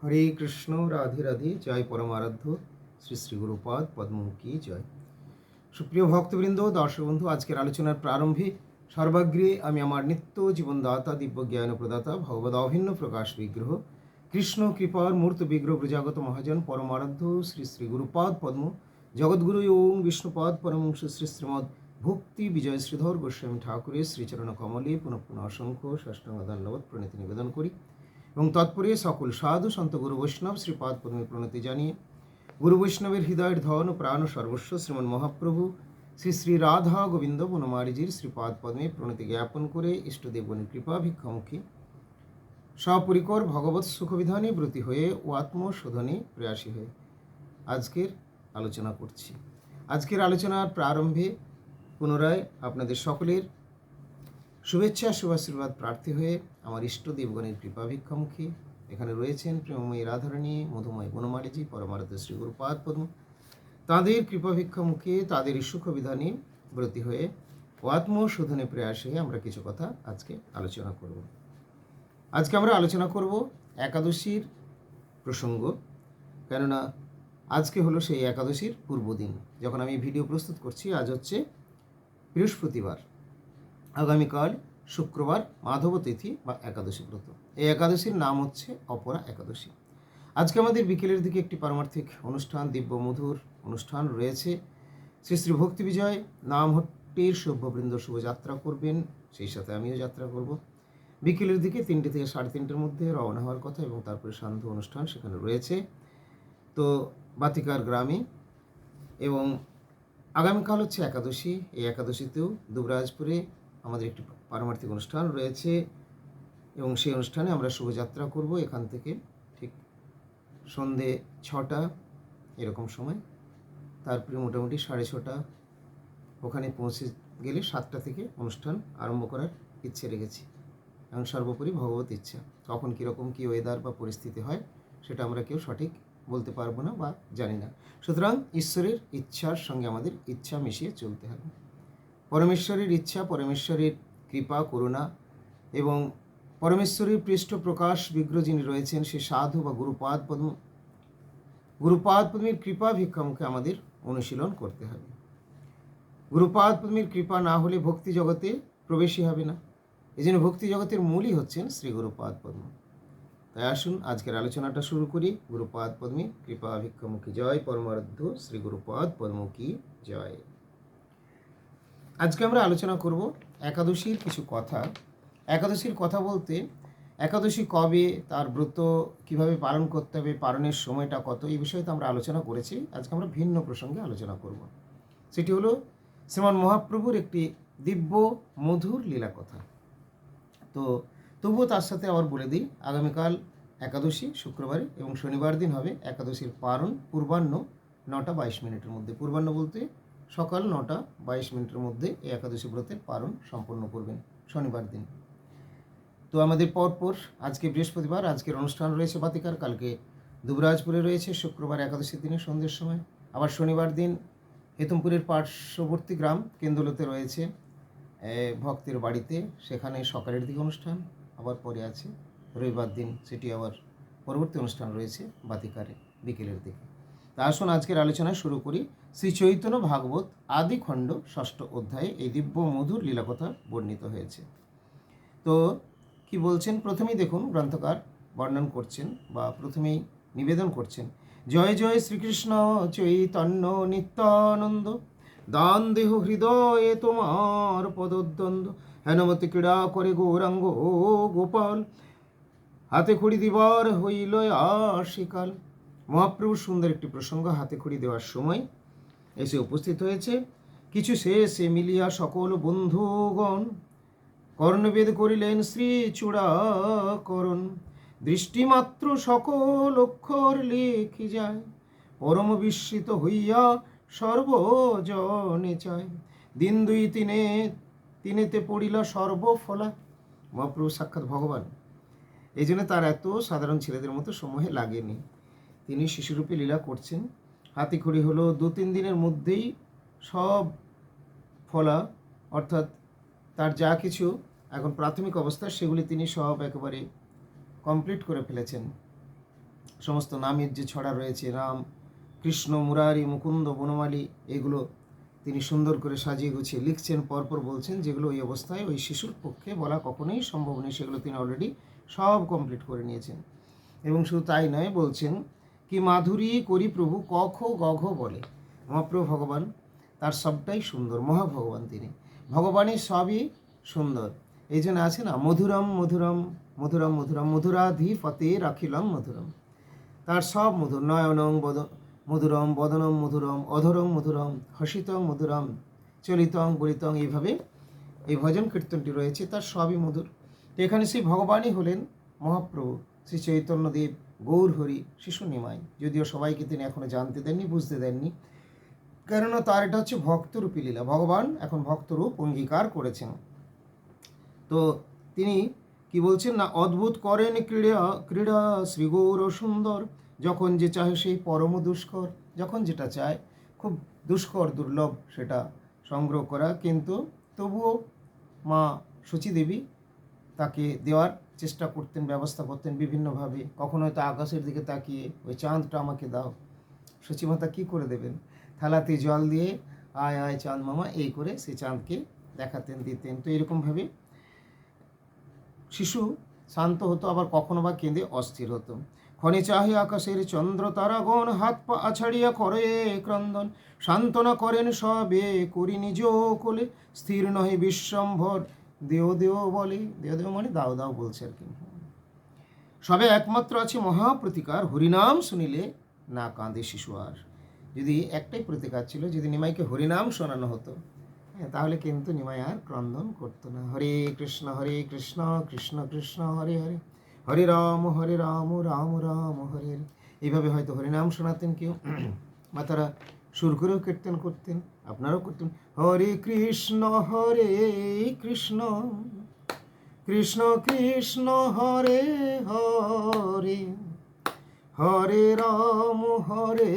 হরে কৃষ্ণ, রাধে রাধে, জয় পরমারাধ্য, শ্রী শ্রী গুরুপাদ, পদ্মমুখী, জয়। সুপ্রিয় ভক্তবৃন্দ দর্শক বন্ধু আজকের আলোচনার প্রারম্ভে সর্বাগ্রে আমি আমার নিত্য জীবনদাতা দিব্য জ্ঞান প্রদাতা ভগবত অভিন্ন প্রকাশ বিগ্রহ, কৃষ্ণ কৃপার মূর্ত বিগ্রহ প্রজাগত মহাজন, পরমারাধ্য, শ্রী শ্রী গুরুপাদ, পদ্ম জগৎগুরু ওং বিষ্ণুপাদ পরমংশ শ্রী শ্রীমদ ভক্তি বিজয় শ্রীধর গোস্বামী ঠাকুরের শ্রীচরণ কমলে পুনঃ পুনঃ অসংখ্য ষষ্ঠাঙ্গ ধন্যবাদ প্রণীতি নিবেদন করি। এবং তৎপরে সকল সাধু সন্ত গুরু বৈষ্ণব শ্রীপাদ পদ্মের প্রণতি জানিয়ে গুরু বৈষ্ণবের হৃদয়ের ধন ও প্রাণ সর্বস্ব শ্রীমন মহাপ্রভু শ্রী শ্রী রাধা গোবিন্দ বনমারিজির শ্রীপাদ পদ্মে প্রণতি জ্ঞাপন করে ইষ্টদেবগণের কৃপা ভিক্ষামুখী। সপরিকর ভগবত সুখবিধানে ব্রতী হয়ে ও আত্মশোধনে প্রয়াসী হয়ে আজকের আলোচনা করছি। আজকের আলোচনার প্রারম্ভে পুনরায় আপনাদের সকলের শুভেচ্ছা, শুভাশীর্বাদ, প্রার্থী হয়ে আমার ইষ্ট দেবগণের কৃপা ভিক্ষামুখী এখানে রয়েছেন প্রেমময়ী রাধারণী মধুময় বনমালীজি, পরমারাধ্য শ্রী গুরুপাদ পদ্ম। তাঁদের কৃপা ভিক্ষামুখে তাদের সুখ বিধানে ব্রতী হয়ে ও আত্মশোধনে প্রয়াসে আমরা কিছু কথা আজকে আলোচনা করব। আজকে আমরা আলোচনা করব একাদশীর প্রসঙ্গ, কেননা আজকে হলো সেই একাদশীর পূর্বদিন। যখন আমি ভিডিও প্রস্তুত করছি, আজ হচ্ছে বৃহস্পতিবার। আগামীকাল শুক্রবার মাধব তিথি বা একাদশী ব্রত। এই একাদশীর নাম হচ্ছে অপরা একাদশী। আজকে আমাদের বিকেলের দিকে একটি পারমার্থিক অনুষ্ঠান দিব্য মধুর অনুষ্ঠান রয়েছে। শ্রী শ্রী ভক্তি বিজয় নাম হট্টির সভ্যবৃন্দ শুভযাত্রা করবেন। সেই সাথে আমিও যাত্রা করব। বিকেলের দিকে তিনটে থেকে সাড়ে তিনটের মধ্যে রওনা হওয়ার কথা এবং তারপরে সান্ধ্য অনুষ্ঠান সেখানে রয়েছে। তো বাতিকার গ্রামে এবং আগামীকাল হচ্ছে একাদশী। এই একাদশীতেও দুবরাজপুরে আমাদের একটি পারমার্থিক অনুষ্ঠান রয়েছে এবং সেই অনুষ্ঠানে আমরা শুভযাত্রা করব এখান থেকে ঠিক সন্ধে ছটা এরকম সময়। তারপরে মোটামুটি সাড়ে ছটা ওখানে পৌঁছে গেলে সাতটা থেকে অনুষ্ঠান আরম্ভ করার ইচ্ছে রেখেছি এবং সর্বোপরি ভগবত ইচ্ছা। কখন কীরকম কী ওয়েদার বা পরিস্থিতি হয় সেটা আমরা কেউ সঠিক বলতে পারব না বা জানি না। সুতরাং ঈশ্বরের ইচ্ছার সঙ্গে আমাদের ইচ্ছা মিশিয়ে চলতে হবে। পরমেশ্বরের ইচ্ছা পরমেশ্বরের কৃপা, করুণা এবং পরমেশ্বরের পৃষ্ঠ প্রকাশ বিগ্রহ যিনি রয়েছেন, সে সাধু বা গুরুপাদ পদ্ম, গুরুপাদ পদ্মের কৃপা ভিক্ষামুখে আমাদের অনুশীলন করতে হবে। গুরুপাদ পদ্মের কৃপা না হলে ভক্তি জগতে প্রবেশই হবে না। এই জন্য ভক্তি জগতের মূলই হচ্ছেন শ্রী গুরুপাদ পদ্ম। তাই আসুন, আজকের আলোচনাটা শুরু করি। গুরুপাদ পদ্মী কৃপা ভিক্ষামুখী জয় পরমারাধ্য শ্রী গুরুপাদ পদ্মুখী জয়। আজকে আমরা আলোচনা করব একাদশীর কিছু কথা। একাদশীর কথা বলতে, একাদশী কবে, তার ব্রত কীভাবে পালন করতে হবে, পালনের সময়টা কত, এই বিষয়ে তো আমরা আলোচনা করেছি। আজকে আমরা ভিন্ন প্রসঙ্গে আলোচনা করব। সেটি হলো শ্রীমান মহাপ্রভুর একটি দিব্য মধুর লীলা কথা তো তবুও তার সাথে আবার বলে দিই, আগামীকাল একাদশী, শুক্রবারে এবং শনিবার দিন হবে একাদশীর পারণ, পূর্বাহ্ন নটা বাইশ মিনিটের মধ্যে। পূর্বাহ্ন বলতে সকাল নটা বাইশ মিনিটের মধ্যে এই একাদশী ব্রতের পারণ সম্পন্ন করবেন শনিবার দিন। তো আমাদের পরপর আজকে বৃহস্পতিবার, আজকের অনুষ্ঠান রয়েছে বাতিকার। কালকে দুবরাজপুরে রয়েছে, শুক্রবার একাদশীর দিনে সন্ধ্যের সময়। আবার শনিবার দিন হেতুমপুরের পার্শ্ববর্তী গ্রাম কেন্দুলতে রয়েছে ভক্তের বাড়িতে। সেখানে সকালের দিকে অনুষ্ঠান, আবার পরে আছে রবিবার দিন সেটি আবার পরবর্তী অনুষ্ঠান রয়েছে বাতিকারে, বিকেলের দিকে। তা আসুন আজকের আলোচনা শুরু করি। শ্রী চৈতন্য ভাগবত আদি খণ্ড ষষ্ঠ অধ্যায়ে এই দিব্য মধুর লীলাকথা বর্ণিত হয়েছে। তো কি বলছেন? প্রথমেই দেখুন, গ্রন্থকার বর্ণন করছেন বা প্রথমেই নিবেদন করছেন, জয় জয় শ্রীকৃষ্ণ চৈতন্য নিত্যানন্দ, দান দেহ হৃদয়ে তোমার পদদ্বন্দ্ব, হেনমতি ক্রীড়া করে গৌরাঙ্গ গোপাল, হাতে খড়ি দিবার হইল আশিকাল। মহাপ্রভু সুন্দর একটি প্রসঙ্গ হাতে খড়ি দেওয়ার সময় এসে উপস্থিত হয়েছে। কিছু শেষে মিলিয়া সকল বন্ধুগণ কর্ণবেদ করিলেন, শ্রী চূড়াকরণ, দৃষ্টিমাত্র সকল অক্ষর লিখি যায় পরম বিস্মিত হইয়া সর্বজনে চায় দিন দুই তিনে, তিনেতে পড়িল সর্বফলা। মহাপ্রভু সাক্ষাৎ ভগবান। এই জন্য তার এত সাধারণ ছেলেদের মতো সময় লাগেনি। তিনি শিশুরূপে লীলা করছেন। হাতিখড়ি হলো দু তিন দিনের মধ্যেই সব ফলা, অর্থাৎ তার যা কিছু এখন প্রাথমিক অবস্থা, সেগুলি তিনি সব একেবারে কমপ্লিট করে ফেলেছেন। সমস্ত নামের যে ছড়া রয়েছে, রাম, কৃষ্ণ, মুরারি, মুকুন্দ, বনমালী, এগুলো তিনি সুন্দর করে সাজিয়ে গুছিয়ে লিখছেন, পরপর বলছেন যেগুলো ওই অবস্থায় ওই শিশুর পক্ষে বলা কখনোই সম্ভব নেই সেগুলো তিনি অলরেডি সব কমপ্লিট করে নিয়েছেন। এবং শুধু তাই নয়, বলছেন কি মাধুরী করি প্রভু কখ গঘ বলে। মহাপ্রভু ভগবান, তার সবটাই সুন্দর, মহাভগবান তিনি। ভগবানের সবই সুন্দর। এই জন্য আছে না, মধুরম মধুরম মধুরম মধুরম, মধুরাধিপতে রাখিলাম মধুরম। তার সব মধুর, নয়নং বদ, মধুরম, বদনম মধুরম অধরং মধুরম, হসিতং মধুরম, চলিতং বলিতং এইভাবে এই ভজন কীর্তনটি রয়েছে, তার সবই মধুর। এখানে সেই ভগবানই হলেন মহাপ্রভু, শ্রী চৈতন্যদেব। গৌর হরি শিশু নিমাই। যদিও সবাইকে তিনি এখনও জানতে দেননি, বুঝতে দেননি। কেননা তার এটা হচ্ছে ভক্তরূপী লীলা। ভগবান এখন ভক্তরূপ অঙ্গীকার করেছেন। তো তিনি কি বলছেন না, অদ্ভুত করেন ক্রীড়া ক্রীড়া শ্রীগৌর সুন্দর। যখন যে চাহে সেই পরম দুষ্কর। যখন যেটা চায় খুব দুষ্কর, দুর্লভ সেটা সংগ্রহ করা। কিন্তু তবুও মা দেবী তাকে দেওয়ার চেষ্টা করতেন, ব্যবস্থা করতেন বিভিন্নভাবে। কখনো হয়তো আকাশের দিকে তাকিয়ে, ওই চাঁদটা আমাকে দাও। সচিমাতা কী করে দেবেন? থালাতে জল দিয়ে, আয় আয় চাঁদ মামা। এই করে সে চাঁদকে দেখাতেন, দিতেন। তো এরকমভাবে শিশু শান্ত হতো, আবার কখনো বা কেঁদে অস্থির হতো। ক্ষণে চাহে আকাশের চন্দ্র তারাগণ, হাত পা আছাড়িয়া করে ক্রন্দন, সান্ত্বনা করেন সবে, করি নিজ কোলে, স্থির নহে বিশ্বম্ভর। দেও দেও বলে দেও মানে দাও দাও বলছে আর কি। সবে একমাত্র আছে মহাপ্রতিকার হরিনাম শুনিলে না কাঁদে শিশু আর। যদি একটাই প্রতিকার ছিল যদি নিমাইকে হরিনাম শোনানো হতো হ্যাঁ, তাহলে কিন্তু নিমাই আর ক্রন্দন করতো না। হরে কৃষ্ণ হরে কৃষ্ণ কৃষ্ণ কৃষ্ণ হরে হরে। হরে রাম হরে রাম রাম রাম হরে হরে। এইভাবে হয়তো হরিনাম শোনাতেন কেউ। বা তারা সুর করেও কীর্তন করতেন। আপনারাও করতেন হরে কৃষ্ণ হরে কৃষ্ণ কৃষ্ণ কৃষ্ণ, হরে হরে হরে রাম হরে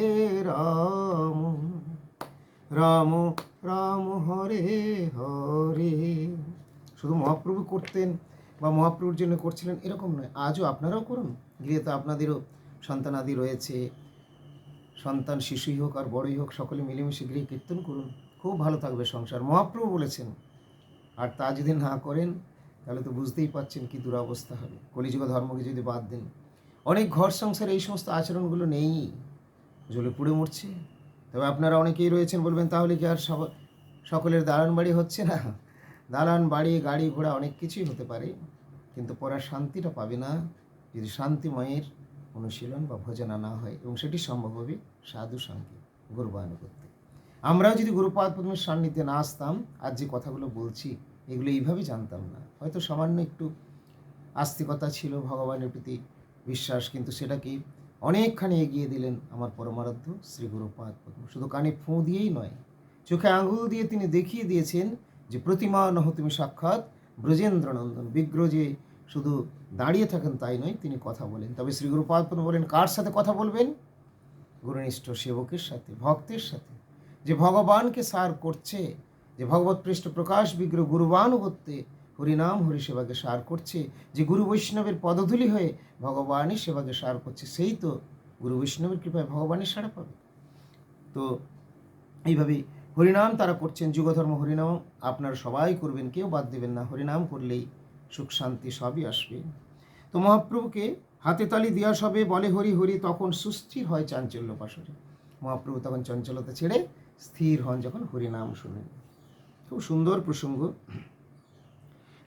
রাম রাম রাম, হরে হরে। শুধু মহাপ্রভু করতেন বা মহাপ্রভুর জন্য করছিলেন এরকম নয়, আজও আপনারাও করুন। গৃহে তো আপনাদেরও সন্তানাদি রয়েছে। সন্তান শিশুই হোক আর বড়ই হোক, সকলে মিলেমিশে গৃহে কীর্তন করুন। খুব ভালো থাকবে সংসার। মহাপ্রভু বলেছেন, আর তা যদি না করেন, তাহলে তো বুঝতেই পাচ্ছেন কি দুরাবস্থা হবে। কলিযুগ ধর্মকে যদি বাদ দেন। অনেক ঘর সংসারে এই সমস্ত আচরণগুলো নেই। জ্বলে পুড়ে মরছে। তবে আপনারা অনেকেই রয়েছেন বলবেন, তাহলে কি আর সকলের দালান বাড়ি হচ্ছে না। দালান, বাড়ি, গাড়ি, ঘোড়া অনেক কিছুই হতে পারে। কিন্তু পড়ার শান্তিটা পাবে না। যদি শান্তিময়ের অনুশীলন বা ভোজনা না হয় এবং সেটি সম্ভব হবে সাধু সঙ্গে গুরুবায়ন করতে। আমরাও যদি গুরুপাদ পদ্মের সান্নিধ্যে না আসতাম আজ যে কথাগুলো বলছি, এগুলো এইভাবে জানতাম না। হয়তো সামান্য একটু আস্তিকতা ছিল, ভগবানের প্রতি বিশ্বাস, কিন্তু সেটাকে অনেকখানি এগিয়ে দিলেন আমার পরমারাধ্য শ্রী গুরুপাদ পদ্ম। শুধু কানে ফোঁ দিয়েই নয়, চোখে আঙুল দিয়ে তিনি দেখিয়ে দিয়েছেন যে প্রতিমা নহ তুমি সাক্ষাৎ ব্রজেন্দ্রনন্দন বিগ্রহ যে শুধু দাঁড়িয়ে থাকেন তাই নয়, তিনি কথা বলেন। তবে শ্রী গুরুপাদ বলেন, কার সাথে কথা বলবেন? গুরুনিষ্ঠ সেবকের সাথে, ভক্তের সাথে। যে ভগবানকে সার করছে, যে ভগবত পৃষ্ঠ প্রকাশ বিগ্রহ গুরুবানুভূতে হরিনাম হরি সেবাকে সার করছে, যে গুরু বৈষ্ণবের পদধূলি হয়ে ভগবানের সেবাকে সার করছে, সেই তো গুরু বৈষ্ণবের কৃপায় ভগবানের সাড়া পাবে। তো এইভাবেই হরিনাম তারা করছেন, যুগধর্ম হরিনাম আপনারা সবাই করবেন, কেউ বাদ দেবেন না, হরিনাম করলেই সুখ, শান্তি সবই আসবে। তো মহাপ্রভুকে হাতে তালি দেওয়া সবে বলে হরি হরি, তখন সুস্থির হয় চাঞ্চল্য পাশরে মহাপ্রভু তখন চঞ্চলতা ছেড়ে স্থির হন যখন হরিনাম শুনেন। খুব সুন্দর প্রসঙ্গ।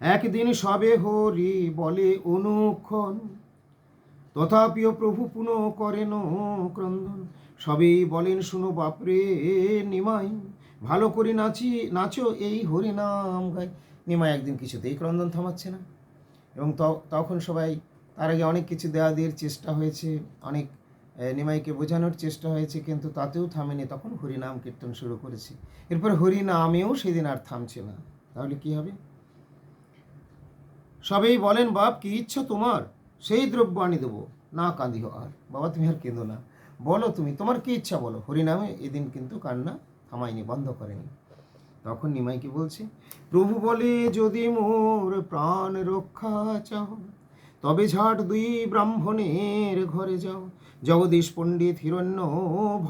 একদিন সবে হরি বলে, অনুক্ষণ, তথাপিও প্রভু পুনঃ করেন ক্রন্দন। সবেই বলেন, শুনো বাপরে, নিমাই, ভালো করে নাচি, নাচো এই হরিনাম গাই নিমাই একদিন কিছুতেই ক্রন্দন থামাচ্ছে না। এবং তখন সবাই তার আগে অনেক কিছু দেওয়া দেওয়ার চেষ্টা হয়েছে, অনেক নিমাইকে বোঝানোর চেষ্টা হয়েছে, কিন্তু তাতেও থামেনি। তখন হরিনাম কীর্তন শুরু করেছে। এরপর হরিনামেও সেদিন আর থামছে না। তাহলে কি হবে? সবেই বলেন, বাপ, কি ইচ্ছা তোমার? সেই দ্রব্য আনি দেবো। না কাঁদিহ আর। বাবা, তুমি আর কেঁদো না। বলো তুমি, তোমার কি ইচ্ছা বলো? হরিনামে এদিন কিন্তু কান্না থামায়নি, বন্ধ করেনি। তখন নিমাই কি বলছে, প্রভু বলে যদি মোর প্রাণ রক্ষা চাহ তবে ঝাট দুই ব্রাহ্মণের ঘরে যাও। জগদীশ পণ্ডিত হিরণ্য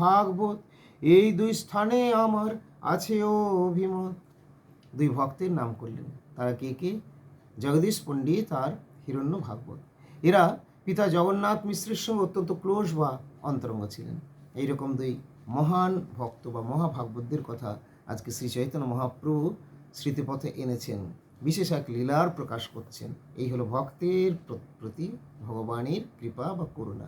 ভাগবত, এই দুই স্থানে আমার আছে অভিমত। দুই ভক্তের নাম করলেন। তারা কে কে? জগদীশ পণ্ডিত আর হিরণ্য ভাগবত। এরা পিতা জগন্নাথ মিশ্রের সঙ্গে অত্যন্ত ক্লোজ বা অন্তরঙ্গ ছিলেন। এইরকম দুই মহান ভক্ত বা মহাভাগবতদের কথা আজকে শ্রী চৈতন্য মহাপ্রভু স্মৃতিপথে এনেছেন, বিশেষ এক লীলার প্রকাশ করছেন। এই হলো ভক্তের প্র- প্রতি ভগবানের কৃপা বা করুণা।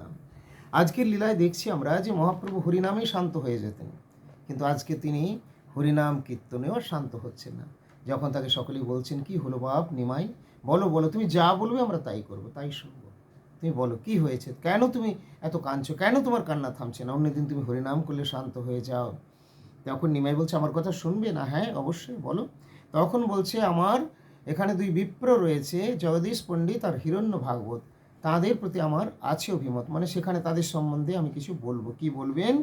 আজকের লীলায় দেখছি আমরা যে মহাপ্রভু হরিনামেই শান্ত হয়ে যেতেন, কিন্তু আজকে তিনি হরিনাম কীর্তনেও শান্ত হচ্ছেন না। যখন তাকে সকলেই বলছেন, কি হলো বাপ নিমাই? বলো বলো, তুমি যা বলবে আমরা তাই করব, তাই শুনব। তুমি বলো, কি হয়েছে? কেন তুমি এত কাঁদছো? কেন তোমার কান্না থামছে না? অন্যদিন তুমি হরিনাম করলে শান্ত হয়ে যাও। তখন নিমাই বলছে, আমার কথা শুনবে না? হ্যাঁ অবশ্যই, বলো। তখন বলছে, আমার এখানে দুই বিপ্র রয়েছে, জগদীশ পণ্ডিত আর হিরণ্য ভাগবত। তাদের প্রতি আমার আছে অভিমত। মানে সেখানে তাদের সম্বন্ধে আমি কিছু বলব। কি বলবেন?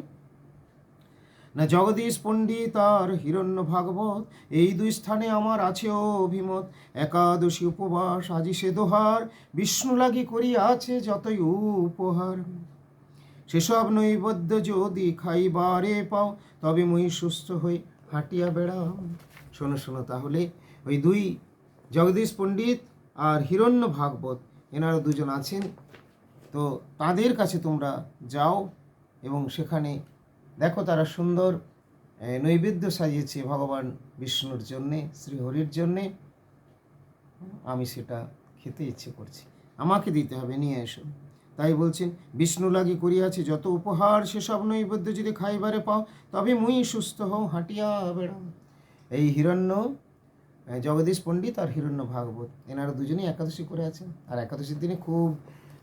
না, জগদীশ পণ্ডিত আর হিরণ্য ভাগবত, এই দুই স্থানে আমার আছে অভিমত। একাদশী উপবাস, আজি সে দোহার, বিষ্ণু লাগি করিয়াছে যতই উপহার। সেসব নৈবদ্য যদি খাইবারে পাও, তবে মুই সুস্থ হই হাঁটিয়া বেড়াও শোনো শোনো, তাহলে ওই দুই জগদীশ পণ্ডিত আর হিরণ্য ভাগবত, এনারা দুজন আছেন। তো তাদের কাছে তোমরা যাও এবং সেখানে দেখো তারা সুন্দর নৈবেদ্য সাজিয়েছে ভগবান বিষ্ণুর জন্যে, শ্রীহরির জন্যে। আমি সেটা খেতে ইচ্ছে করছি। আমাকে দিতে হবে, নিয়ে এসো। তাই বলছেন, বিষ্ণু লাগি করিয়াছে, যত উপহার সেসব নৈবেদ্য যদি খাইবারে পাও, তবে মুই সুস্থ হও, হাঁটিয়া বেড়াও। এই হিরণ্য জগদীশ পণ্ডিত আর হিরণ্য ভাগবত, এনারা দুজনেই একাদশী করে আছেন। আর একাদশীর দিনে খুব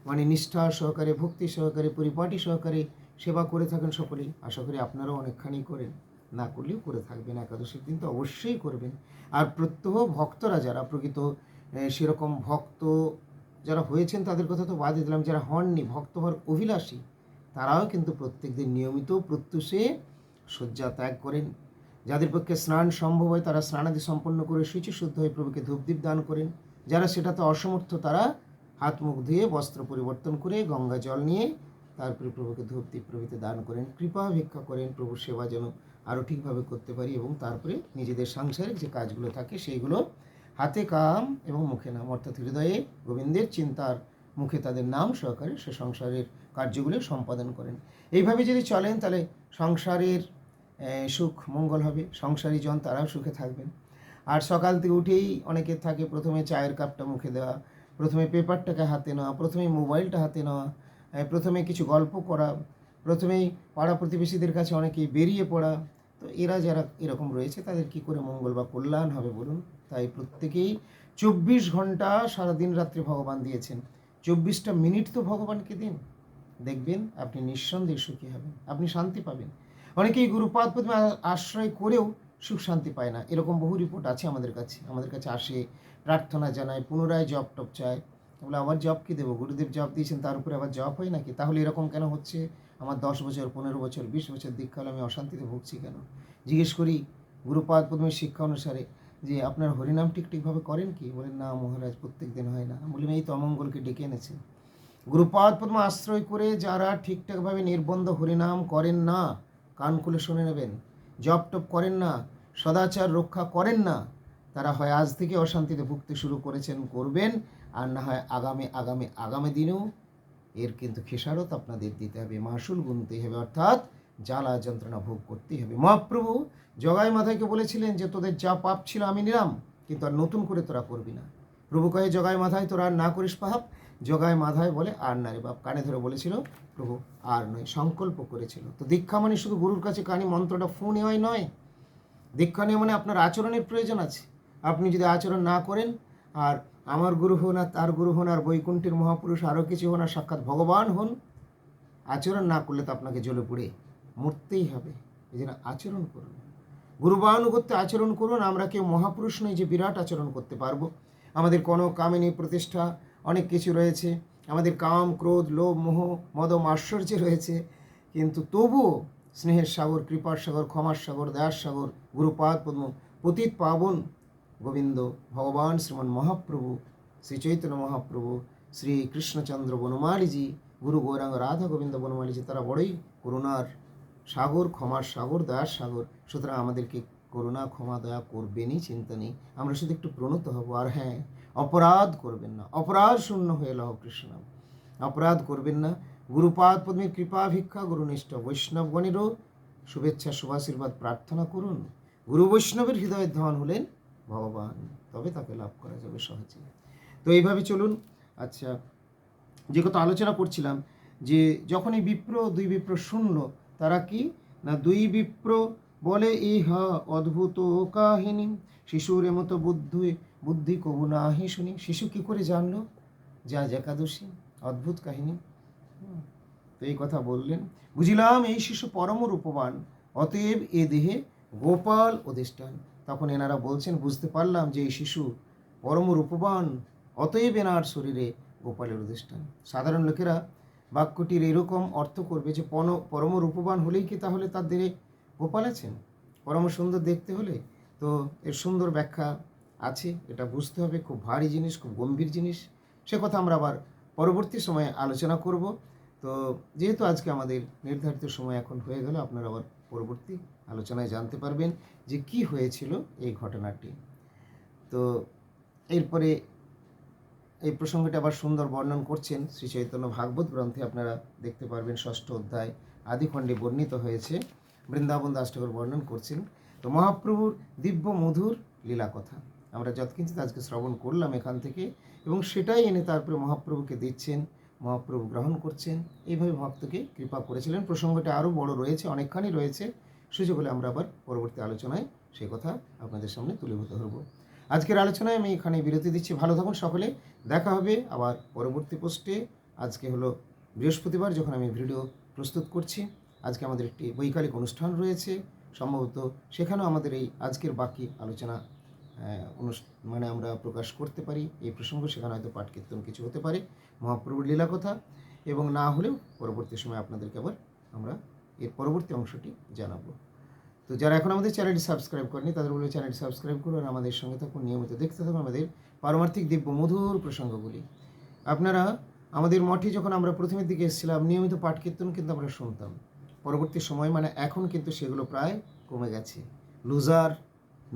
মানে নিষ্ঠা সহকারে, ভক্তি সহকারে, পরিপাটি সহকারে সেবা করে থাকেন সকলেই। আশা করি আপনারাও অনেকখানি করেন। না করলেও করে থাকবেন। একাদশীর দিন তো অবশ্যই করবেন। আর প্রত্যহ ভক্তরা যারা, প্রকৃত সেরকম ভক্ত যারা হয়েছেন তাদের কথা তো বাদে দিলাম, যারা হননি ভক্ত হওয়ার অভিলাষী, তারাও কিন্তু প্রত্যেকদিন নিয়মিত প্রত্যুষে শয্যা ত্যাগ করেন। যাদের পক্ষে স্নান সম্ভব হয়, তারা স্নানাদি সম্পন্ন করে শুচি শুদ্ধ হয়ে প্রভুকে ধূপদীপ দান করেন। যারা সেটাতে অসমর্থ, তারা হাত মুখ ধুয়ে বস্ত্র পরিবর্তন করে গঙ্গা জল নিয়ে তারপরে প্রভুকে ধূপদীপ প্রভৃতি দান করেন। কৃপা ভিক্ষা করেন, প্রভুর সেবা যেন আরও ঠিকভাবে করতে পারি এবং তারপরে নিজেদের সাংসারিক যে কাজগুলো থাকে, সেইগুলো হাতে কাম এবং মুখে নাম, অর্থাৎ হৃদয়ে গোবিন্দের চিন্তার মুখে তাদের নাম সহকারে সে সংসারের কার্যগুলি সম্পাদন করেন। এইভাবে যদি চলেন, তাহলে সংসারের সুখ মঙ্গল হবে, সংসারী জন তারাও সুখে থাকবেন। আর সকাল থেকে উঠেই অনেকে থাকে, প্রথমে চায়ের কাপটা মুখে দেওয়া, প্রথমে পেপারটাকে হাতে নেওয়া, প্রথমে মোবাইলটা হাতে নেওয়া প্রথমে কিছু গল্প করা প্রথমেই পাড়া প্রতিবেশীদের কাছে অনেকেই বেরিয়ে পড়া। তো এরা যারা এরকম রয়েছে, তাদের কি করে মঙ্গল বা কল্যাণ হবে বলুন? তাই প্রত্যেকেই চব্বিশ ঘণ্টা সারা দিন রাত্রি ভগবান দিয়েছেন। চব্বিশটা মিনিট তো ভগবানকে দিন। দেখবেন আপনি নিঃসন্দেহে সুখী হবেন, আপনি শান্তি পাবেন। অনেকেই গুরুপাদ পদ্মে আশ্রয় করেও সুখ শান্তি পায় না। এরকম বহু রিপোর্ট আছে আমাদের কাছে। আমাদের কাছে আসে, প্রার্থনা জানায়, পুনরায় জব টপ চায়। বলে আবার জব কি দেবো? গুরুদেব জব দিয়েছেন, তার উপরে আবার জব হয় নাকি? তাহলে এরকম কেন হচ্ছে? আমার দশ বছর, পনেরো বছর, বিশ বছর দীক্ষাল আমি অশান্তিতে ভুগছি কেন? জিজ্ঞেস করি, গুরুপাদ পদ্মের শিক্ষা অনুসারে যে আপনার হরিনাম ঠিক ঠিকভাবে করেন কি? বলেন, না মহারাজ প্রত্যেক দিন হয় না। বলি এই তো অমঙ্গলকে ডেকে এনেছে গুরুপাদ পদ্ম আশ্রয় করে যারা ঠিকঠাকভাবে নির্বন্ধ হরিনাম করেন না, কান খুলে শুনে নেবেন, জপ টপ করেন না, সদাচার রক্ষা করেন না, তারা হয় আজ থেকে অশান্তিতে ভুগতে শুরু করেছেন, করবেন, আর না হয় আগামী আগামী আগামী দিনেও। এর কিন্তু খেসারত আপনাদের দিতে হবে মাসুল গুনতে হবে, অর্থাৎ জ্বালা যন্ত্রণা ভোগ করতেই হবে। মহাপ্রভু জগাই মাথায়কে বলেছিলেন যে, তোদের যা পাপ ছিল আমি নিলাম, কিন্তু আর নতুন করে তোরা করবি না। প্রভু কয়ে, জগাই মাথায় তোরা আর না করিস পাপ। জগায় মাথায় বলে, আর না রে বাপ। কানে ধরে বলেছিল, প্রভু আর নয়, সংকল্প করেছিল। তো দীক্ষা মানে শুধু গুরুর কাছে কানি মন্ত্রটা ফু নেওয়াই নয়, দীক্ষা নেওয়া মানে আপনার আচরণের প্রয়োজন আছে। আপনি যদি আচরণ না করেন, আর আমার গুরু হন আর তার গুরু হন, আর বৈকুণ্ঠের মহাপুরুষ আরও কিছু হন, আর সাক্ষাৎ ভগবান হন, আচরণ না করলে তো আপনাকে জ্বলে পুড়ে। মরতেই হবে। এই জন্য আচরণ করুন। গুরুবানুগত্যে আচরণ করুন, আমরা কেউ মহাপুরুষ নই যে বিরাট আচরণ করতে পারব। আমাদের কোনো কামিনী, প্রতিষ্ঠা, অনেক কিছু রয়েছে। আমাদের কাম, ক্রোধ, লোভ, মোহ মদম আশ্চর্য রয়েছে। কিন্তু তবুও স্নেহের সাগর, কৃপার সাগর, ক্ষমার সাগর, দয়ার সাগর, গুরুপাদ, পদ্ম, পতিত পাবন, গোবিন্দ, ভগবান শ্রীমন মহাপ্রভু, শ্রী চৈতন্য মহাপ্রভু, শ্রী কৃষ্ণচন্দ্র বনমালীজি, গুরু গৌরাঙ্গ রাধা গোবিন্দ বনমালীজি, তারা বড়ই করুণার সাগর, ক্ষমার সাগর, দয়ার সাগর। সুতরাং আমাদেরকে করুণা, ক্ষমা, দয়া করবেনই, চিন্তা নেই। আমরা শুধু একটু প্রণত হব। আর হ্যাঁ অপরাধ করবেন না। অপরাধ শূন্য হয়ে লহ কৃষ্ণ অপরাধ করবেন না। গুরুপাদ পদ্মের কৃপা, ভিক্ষা, গুরুনিষ্ঠ বৈষ্ণবগণেরও শুভেচ্ছা, শুভাশীর্বাদ প্রার্থনা করুন। গুরু বৈষ্ণবের হৃদয়ের ধন হলেন ভগবান। তবে তাকে লাভ করা যাবে সহজে। তো এইভাবে চলুন। আচ্ছা যে কথা আলোচনা করছিলাম, যে যখন এই বিপ্র, দুই বিপ্র শুনল তারা কি? না দুই বিপ্র বলে, ইহা অদ্ভুত কাহিনী। শিশুর মতো বুদ্ধি বুদ্ধি কবু নাহি শুনি। শিশু কি করে জানলো? যে একাদশী, অদ্ভুত কাহিনী। তো এই কথা বললেন। বুঝিলাম এই শিশু পরম রূপবান, অতএব এ দেহে গোপাল অধিষ্ঠান। তখন এনারা বলছেন, বুঝতে পারলাম যে এই শিশু পরম রূপবান, অতএব এনার শরীরে গোপালের অধিষ্ঠান। সাধারণ লোকেরা বাক্যটির এরকম অর্থ করবে যে পন পরম রূপবান হলেই কি তাহলে তার দেহে গোপাল আছেন? পরম সুন্দর দেখতে হলে তো এর সুন্দর ব্যাখ্যা আছে, এটা বুঝতে হবে। খুব ভারী জিনিস, খুব গম্ভীর জিনিস। সে কথা আমরা আবার পরবর্তী সময়ে আলোচনা করব। তো যেহেতু আজকে আমাদের নির্ধারিত সময় এখন হয়ে গেল, আপনারা আবার পরবর্তী আলোচনায় জানতে পারবেন যে কি হয়েছিল এই ঘটনাটি। তো এরপরে এই প্রসঙ্গটি আবার সুন্দর বর্ণন করছেন শ্রী চৈতন্য ভাগবত গ্রন্থে আপনারা দেখতে পারবেন ষষ্ঠ অধ্যায় আদিখণ্ডে বর্ণিত হয়েছে। বৃন্দাবন দাস ঠাকুর বর্ণন করছেন, তো মহাপ্রভুর দিব্য মধুর লীলা কথা। আমরা যৎকিঞ্চিত আজকে শ্রবণ করলাম এখান থেকে এবং সেটাই এনে তারপরে মহাপ্রভুকে দিচ্ছেন, মহাপ্রভু গ্রহণ করছেন। এইভাবে ভক্তকে কৃপা করেছিলেন। প্রসঙ্গটা আরও বড় রয়েছে, অনেকখানি রয়েছে। সুযোগ হলে আমরা আবার পরবর্তী আলোচনায় সে কথা আপনাদের সামনে তুলে ধরবো। আজকের আলোচনায় আমি এখানে বিরতি দিচ্ছি। ভালো থাকুন সকলে। দেখা হবে আবার পরবর্তী পোস্টে। আজকে হলো বৃহস্পতিবার যখন আমি ভিডিও প্রস্তুত করছি। আজকে আমাদের একটি বৈকালিক অনুষ্ঠান রয়েছে। সম্ভবত সেখানেও আমাদের এই আজকের বাকি আলোচনা মানে আমরা প্রকাশ করতে পারি। এই প্রসঙ্গ সেখানে হয়তো পাঠ কীর্তন কিছু হতে পারে। মহাপ্রভুর লীলা কথা। এবং না হলেও পরবর্তী সময় আপনাদেরকে আবার আমরা এর পরবর্তী অংশটি জানাব। তো যারা এখন আমাদের চ্যানেলটি সাবস্ক্রাইব করেনি তাদের বলে চ্যানেলটি সাবস্ক্রাইব করুন আর আমাদের সঙ্গে থাকুন। নিয়মিত দেখতে থাকুন আমাদের পারমার্থিক দিব্য মধুর প্রসঙ্গগুলি। আপনারা আমাদের মঠে যখন আমরা প্রথমের দিকে এসেছিলাম, নিয়মিত পাঠ কীর্তন কিন্তু আমরা শুনতাম। পরবর্তী সময় মানে এখন কিন্তু সেগুলো প্রায় কমে গেছে। লুজার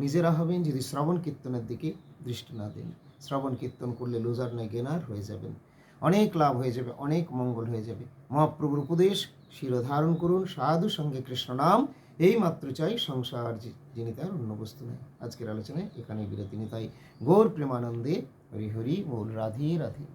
নিজেরা হবেন যদি শ্রবণ কীর্তনের দিকে দৃষ্টি না দেন। শ্রবণ কীর্তন করলে লুজার নয় গেনার হয়ে যাবেন। অনেক লাভ হয়ে যাবে, অনেক মঙ্গল হয়ে যাবে। মহাপ্রভুর উপদেশ শিরোধারণ করুন। সাধু সঙ্গে কৃষ্ণ নাম এই মাত্র চাই সংসার যিনি তার অন্য বস্তু নেই। আজকের আলোচনায় এখানে বিরতি নিতাই গৌর প্রেমানন্দে হরি হরি বল রাধে রাধে।